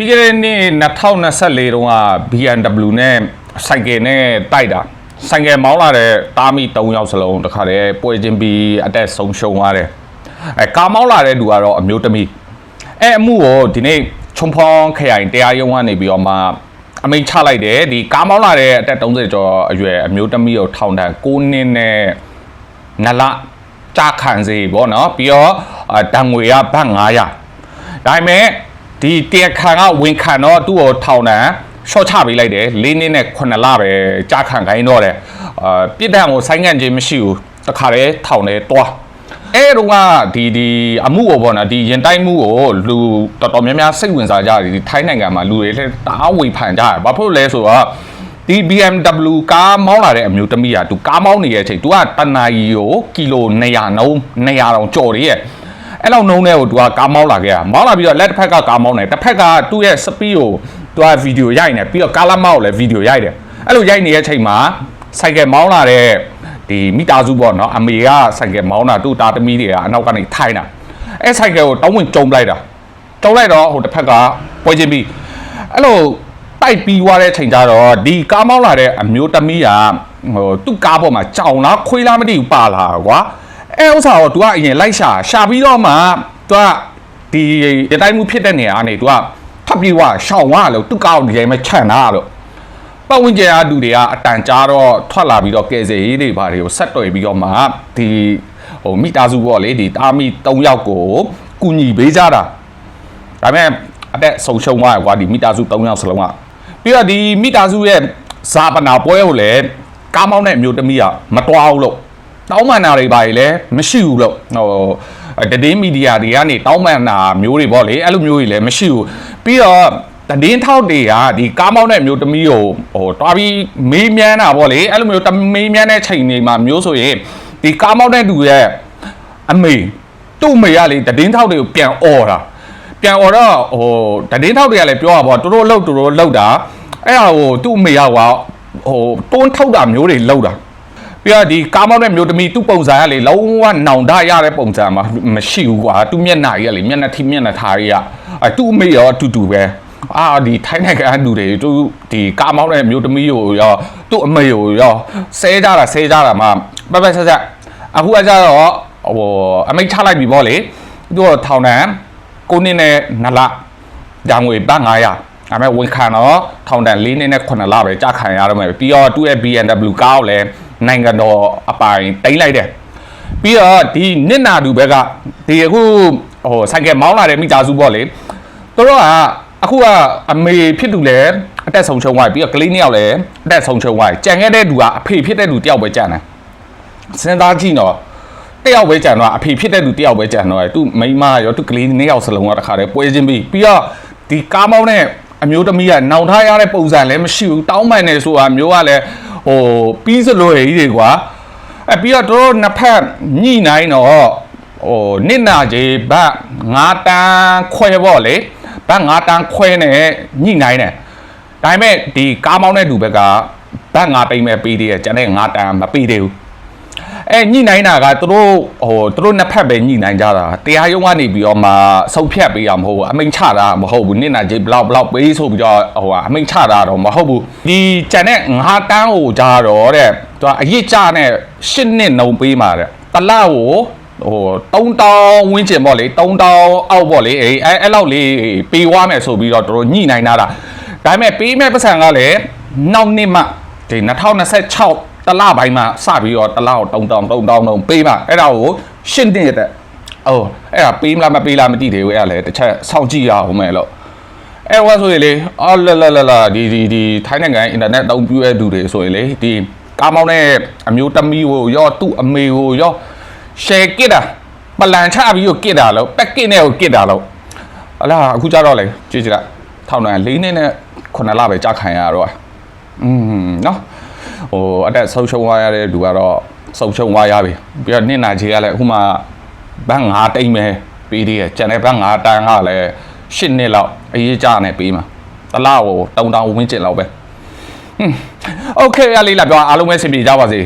ပြီးခဲ့တဲ့နှစ်2024တုန်းက BMW နဲ့ဆိုင်ကယ်နဲ့တိုက်တာဆိုင်ကယ်မောင်းလာတဲ့တားမီ3ယောက်စလုံးတခါတည်းပွဲချင်းပြီးအတက်ဆုံးရှုံသွားတယ်အဲကားမောင်းလာတဲ့လူကတော့အမျိုးသမီးအဲအမှုကိုဒီနေ့ချုံဖောင်းခရိုင်တရားရုံးကနေပြီးတော့မှအမိန့်ချလိုက်တယ်ဒီကားမောင်းလာတဲ့အတက်30ကျော်အရွယ်အမျိုးသမီးကိုထောင်ဒဏ်9နှစ်နဲ့နလကြာခံစေပေါ့နော်ပြီးတော့အာတံငွေကဘတ်900ဒါပေမဲ့ ဒီတရားခံကဝန်ခံတော့သူ့ကိုထောင်ဒဏ်ရှော့ချပေးလိုက်တယ်၄နှစ်နဲ့9လပဲကြာခံခိုင်းတော့တယ်အာပြစ်ဒဏ်ကိုဆိုင်းငံ့ခြင်းမရှိဘူးတခါတည်းထောင်တယ်တွားအဲ့တော့ကဒီဒီအမှုကိုပေါ့နော်ဒီရင်တိုက်မှုကိုလူတော်တော်များများစိတ်ဝင်စားကြတယ်ဒီထိုင်းနိုင်ငံမှာလူတွေလည်းတအားဝေဖန်ကြတယ်ဘာဖြစ်လို့လဲဆိုတော့ဒီ BMW ကားမောင်းလာတဲ့အမျိုးသမီးကသူကားမောင်းနေတဲ့အချိန် तू ကတနာရီကိုကီလို200နှုန်း200တောင်ကြော်ရရဲ့ အဲ့လောက်နှုန်းတဲ့ကို तू ကကားမောင်းလာခဲ့တာမောင်းလာပြီးတော့လက်တစ်ဖက်ကကားမောင်းတယ်တစ်ဖက်ကသူ့ရဲ့ speed ကို तू ကဗီဒီယိုရိုက်နေပြီးတော့ကားလမ်းမောက်ကိုလည်းဗီဒီယိုရိုက်တယ်အဲ့လိုရိုက်နေတဲ့အချိန်မှာစိုက်ကယ်မောင်းလာတဲ့ဒီမိသားစုပေါ့နော်အမေကစိုက်ကယ်မောင်းတာသူ့တာသမီးတွေကအနောက်ကနေထိုင်းတာအဲ့စိုက်ကယ်ကိုတောင်းဝင်ကြုံလိုက်တာကြုံလိုက်တော့ဟိုတစ်ဖက်ကပွဲချင်းပြီးအဲ့လိုတိုက်ပြီးွားတဲ့အချိန်ကျတော့ဒီကားမောင်းလာတဲ့အမျိုးသမီးကဟိုသူ့ကားပေါ်မှာကြောင်လားခွေးလားမသိဘူးပါလာကွာ အဲဥစ္စာကို तू ကအရင်လိုက်ရှာရှာပြီးတော့မှ तू ကဒီရတိုင်းမှုဖြစ်တဲ့နေရာကနေ तू ကထပ်ပြီးွားရှောင်ွားလို့သူ့ကားကိုဒီတိုင်းမှာခြံထားလို့ ပတ်ဝန်းကျင်အားလူတွေကအတန်ကြားတော့ထွက်လာပြီးတော့ကယ်ဆယ်ရေးတွေဘာတွေကိုဆက်တွေ့ပြီးတော့မှဒီဟိုမိသားစုပေါ့လေဒီတာမီ၃ယောက်ကိုကူညီပေးကြတာဒါပေမဲ့အသက်ဆုံးရှုံးသွားရကွာဒီမိသားစု၃ယောက်စလုံးကပြီးတော့ဒီမိသားစုရဲ့ဇာပနာပွဲကိုလည်းကားမောင်းတဲ့အမျိုးသမီးကမတွားဘူးလို့ တောင်းပန်တာတွေပါလေလည်းမရှိဘူးလို့ဟိုတည်င်းမီဒီယာတွေကနေတောင်းပန်တာမျိုးတွေပေါ့လေအဲ့လိုမျိုးတွေလည်းမရှိဘူးပြီးတော့တည်င်းထောက်တွေကဒီကားမောင်းတဲ့မျိုးသမီးကိုဟိုတွားပြီးမေးမြန်းတာဗောလေအဲ့လိုမျိုးတမေးမြန်းတဲ့ချိန်တွေမှာမျိုးဆိုရင်ဒီကားမောင်းတဲ့သူရဲ့အမေသူ့အမေကလေတည်င်းထောက်တွေကိုပြန်អော်တာပြန်អော်တော့ဟိုတည်င်းထောက်တွေကလည်းပြောတာဗောသူတို့လှုပ်သူတို့လှုပ်တာအဲ့ဟာဟိုသူ့အမေကကွာဟိုတွန်းထုတ်တာမျိုးတွေလှုပ်တာ ပြီးတော့ဒီကားမောင်းတဲ့မျိုးသမီးသူ့ပုံစံကလေလုံးဝနောင်တရတဲ့ပုံစံမှာမရှိဘူးကွာသူ့မျက်နှာကြီးကလေမျက်နှာထိမျက်နှာထားကြီးကအဲသူ့အမေရောအတူတူပဲအာဒီထိုင်းနိုင်ငံအလူတွေသူဒီကားမောင်းတဲ့မျိုးသမီးကိုရောသူ့အမေကိုရောဆဲကြတာဆဲကြတာမှပက်ပက်ဆက်ဆက်အခုကကြတော့ဟိုအမိတ်ချလိုက်ပြီဗောလေသူကထောင်တန်း9နှစ်နဲ့2လဒါငွေပတ်900ဒါပေမဲ့ဝန်ခံတော့ထောင်တန်း4နှစ်နဲ့9လပဲကြာခံရတော့မယ်ပြီးတော့သူ့ရဲ့ BMW ကားကိုလည်း နိုင်ငံတော်အပိုင်တိမ့်လိုက်တယ်ပြီးတော့ဒီနစ်နာသူဘက်ကဒီအခုဟိုဆိုင်ကယ်မောင်းလာတဲ့မိသားစုဗောလေသူတို့ကအခုကအမေဖြစ်သူလည်းအတက်ဆုံးချုံသွားပြီပြီးတော့ကလေးနှစ်ယောက်လည်းအတက်ဆုံးချုံသွားပြီကြံခဲ့တဲ့သူကအဖေဖြစ်တဲ့သူတယောက်ပဲကြံတယ်စဉ်းစားကြည့်တော့တယောက်ပဲကြံတော့အဖေဖြစ်တဲ့သူတယောက်ပဲကြံတော့သူမိန်းမရောသူကလေးနှစ်ယောက်စလုံးကတခါတည်းပွဲချင်းပြီးပြီးတော့ဒီကားမောင်းတဲ့အမျိုးသမီးကနောင်ထားရတဲ့ပုံစံလည်းမရှိဘူးတောင်းပန်နေဆိုတာမျိုးကလည်း ဟိုပြီးစလွယ်ကြီးတွေကွာအဲပြီးတော့တို့နှစ်ဖက်ညှိနှိုင်းတော့ဟိုနစ်နာကြီးဘတ်ငါတန်းခွဲပေါ့လေဘတ်ငါတန်းခွဲနဲ့ညှိနိုင်တယ်ဒါပေမဲ့ဒီကားမောင်းတဲ့လူဘက်ကဘတ်ငါပိမ့်မဲ့ပေးသေးတယ်ကျန်တဲ့ငါတန်းမပေးသေးဘူး အဲညှိနိုင်တာကသူတို့ဟိုသူတို့နှစ်ဖက်ပဲညှိနိုင်ကြတာတရားရုံးကနေပြီးတော့မှစုပ်ဖြတ်ပေးရမဟုတ်ဘူးအမိန့်ချတာမဟုတ်ဘူးနင့်နာကြီးဘလောက်ဘလောက်ပေးဆိုပြီးတော့ဟိုအမိန့်ချတာတော့မဟုတ်ဘူးဒီကျန်တဲ့ငါတန်းကိုကြတော့တဲ့သူကအရစ်ကြနဲ့ရှစ်နှစ်နှုံပေးมาတဲ့တလောက်ကိုဟို3000ဝင်းကျင်ပေါ့လေ3000အောက်ပေါ့လေအဲအဲအဲ့လောက်လေးပေးွားမယ်ဆိုပြီးတော့တို့ညှိနိုင်တာဒါပေမဲ့ပေးမဲ့ပတ်စံကလည်းနောက်နှစ်မှဒီ2026 တလပိုင်းမှာစပြီးတော့တလောက်3000 3000တော့ပေးမှအဲ့ဒါကိုရှင်းတင်ရတဲ့အိုးအဲ့ဒါပေးမလားမပေးလားမသိသေးဘူးအဲ့ဒါလည်းတစ်ချက်စောင့်ကြည့်ရအောင်မယ်လို့အဲ့ဝါဆိုရင်လေအော်လာလာလာလာဒီဒီဒီထိုင်းနိုင်ငံအင်တာနက်အသုံးပြုရတဲ့သူတွေဆိုရင်လေဒီကားမောင်းတဲ့အမျိုးသမီးကိုရောသူ့အမေကိုရော share ကစ်တာပလန်ချပြီးကိုကစ်တာလို့ပက်ကစ်နဲ့ကိုကစ်တာလို့ဟလာအခုကြတော့လေကြည့်ကြည့်လိုက်ထောင်တန်း၄နှစ်နဲ့9လပဲကြာခံရတော့อืมเนาะ ဟိုအတက်ဆုံးရှုံးသွားရတဲ့လူကတော့ဆုံးရှုံးသွားရပြီပြီးတော့နှစ်နာချေကလည်းအခုမှဘန်း9တိမ့်ပဲပေးသေးတယ်ကျန်တဲ့ဘန်း9တန်းကလည်း10နှစ်လောက်အရေးကြနဲ့ပေးမှာတလားကိုတုံတောင်ဝင်းကျင်လောက်ပဲอืมโอเคရလေးလာပြောအားလုံးပဲဆင်ပြေကြပါစေ